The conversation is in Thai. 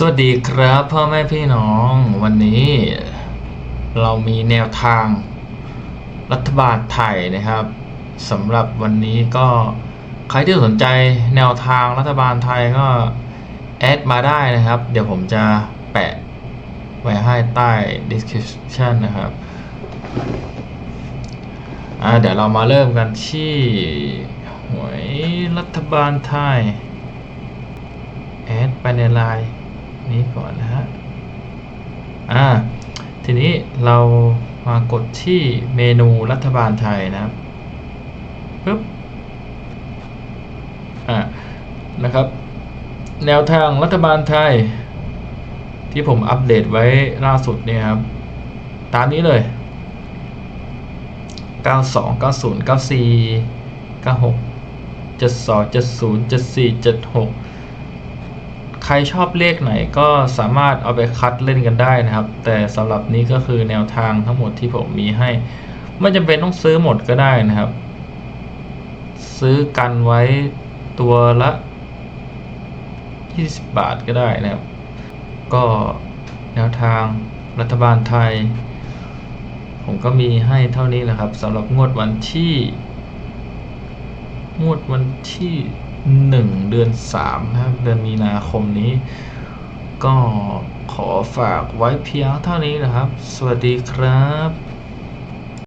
สวัสดีครับพ่อแม่พี่น้องวันนี้ เรามีแนวทางรัฐบาลไทยนะครับสำหรับวันนี้ก็ใครที่สนใจแนวทางรัฐบาลไทยก็แอดมาได้นะครับ เดี๋ยวผมจะแปะไว้ให้ใต้ description นะครับเดี๋ยวเรามาเริ่มกันที่หวยรัฐบาลไทยแอดไปในไลน์ นี้ก่อนนะฮะ อ่า ทีนี้เรามากดที่เมนูรัฐบาลไทยนะครับปึ๊บ อ่า นะครับ แนวทางรัฐบาลไทย ที่ผมอัปเดตไว้ล่าสุดเนี่ยครับ ตามนี้เลย 92 90 94 96 72 70 74 76 ครชอบเลขไหนก็สามารถเอาไปคัดเล่นกันได้นะครับ แต่สำหรับนี้ก็คือแนวทางทั้งหมดที่ผมมีให้ไม่จำเป็นต้องซื้อหมดก็ได้นะครับ ซื้อกันไว้ตัวละ 20 บาทก็ได้นะครับ ก็แนวทางรัฐบาลไทย ผมก็มีให้เท่านี้แหละครับสำหรับงวดวันที่ งวดวันที่ หนึ่งเดือนสามนะครับ เดือนมีนาคมนี้ ก็ขอฝากไว้เพียงเท่านี้นะครับ สวัสดีครับ